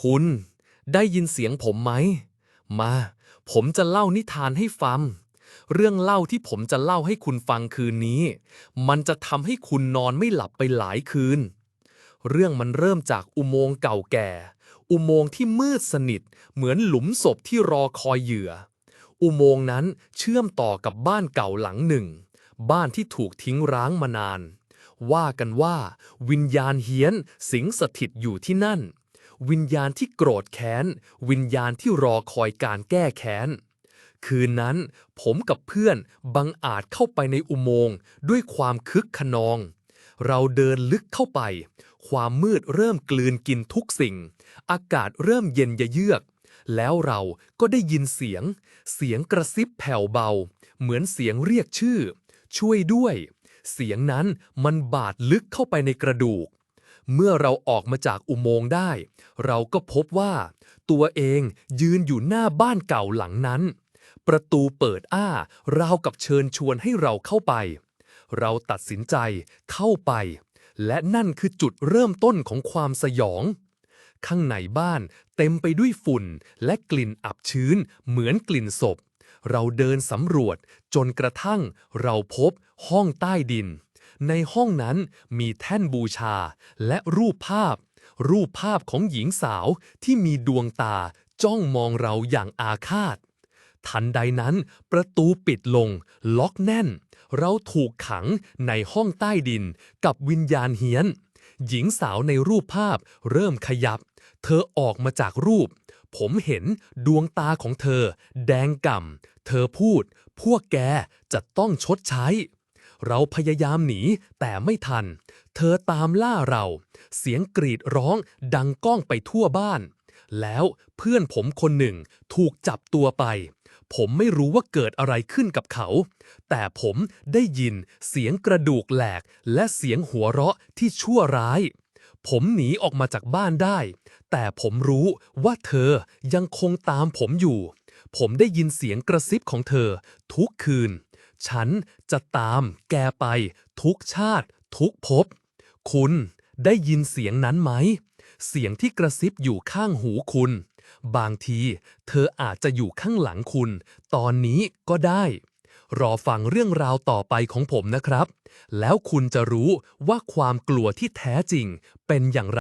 คุณได้ยินเสียงผมไหม มา ผมจะเล่านิทานให้ฟัง เรื่องเล่าที่ผมจะเล่าให้คุณฟังคืนนี้ มันจะทำให้คุณนอนไม่หลับไปหลายคืน เรื่องมันเริ่มจากอุโมงค์เก่าแก่ อุโมงค์ที่มืดสนิท เหมือนหลุมศพที่รอคอยเหยื่อ อุโมงค์นั้นเชื่อมต่อกับบ้านเก่าหลังหนึ่ง บ้านที่ถูกทิ้งร้างมานาน ว่ากันว่า วิญญาณเฮี้ยนสิงสถิตอยู่ที่นั่น วิญญาณที่โกรธแค้น วิญญาณที่รอคอยการแก้แค้น คืนนั้นผมกับเพื่อนบังอาจเข้าไปในอุโมงค์ด้วยความคึกขนอง เราเดินลึกเข้าไป ความมืดเริ่มกลืนกินทุกสิ่ง อากาศเริ่มเย็นยะเยือกแล้วเราก็ได้ยินเสียง เสียงกระซิบแผ่วเบา เหมือนเสียงเรียกชื่อ ช่วยด้วย เสียงนั้นมันบาดลึกเข้าไปในกระดูก เมื่อเราออกมาจากอุโมงค์ได้ เราก็พบว่า ตัวเองยืนอยู่หน้าบ้านเก่าหลังนั้น ประตูเปิดอ้าราวกับเชิญชวนให้เราเข้าไป เราตัดสินใจเข้าไป และนั่นคือจุดเริ่มต้นของความสยอง ข้างในบ้านเต็มไปด้วยฝุ่นและกลิ่นอับชื้นเหมือนกลิ่นศพ เราเดินสำรวจจนกระทั่งเราพบห้องใต้ดิน ในห้องนั้นมีแท่นบูชาและรูปภาพ รูปภาพของหญิงสาวที่มีดวงตาจ้องมองเราอย่างอาฆาต ทันใดนั้น ประตูปิดลง ล็อกแน่น เราถูกขังในห้องใต้ดินกับวิญญาณเฮียน หญิงสาวในรูปภาพเริ่มขยับ เธอออกมาจากรูป ผมเห็นดวงตาของเธอ แดงก่ำ เธอพูด พวกแกจะต้องชดใช้ เราพยายามหนีแต่ไม่ทัน เธอตามล่าเรา เสียงกรีดร้องดังก้องไปทั่วบ้าน แล้วเพื่อนผมคนหนึ่งถูกจับตัวไป ผมไม่รู้ว่าเกิดอะไรขึ้นกับเขา แต่ผมได้ยินเสียงกระดูกแหลกและเสียงหัวเราะที่ชั่วร้าย ผมหนีออกมาจากบ้านได้ แต่ผมรู้ว่าเธอยังคงตามผมอยู่ ผมได้ยินเสียงกระซิบของเธอทุกคืน ฉันจะตามแกไป ทุกชาติ ทุกภพ คุณได้ยินเสียงนั้นไหม เสียงที่กระซิบอยู่ข้างหูคุณ บางทีเธออาจจะอยู่ข้างหลังคุณ ตอนนี้ก็ได้ รอฟังเรื่องราวต่อไปของผมนะครับ แล้วคุณจะรู้ว่าความกลัวที่แท้จริงเป็นอย่างไร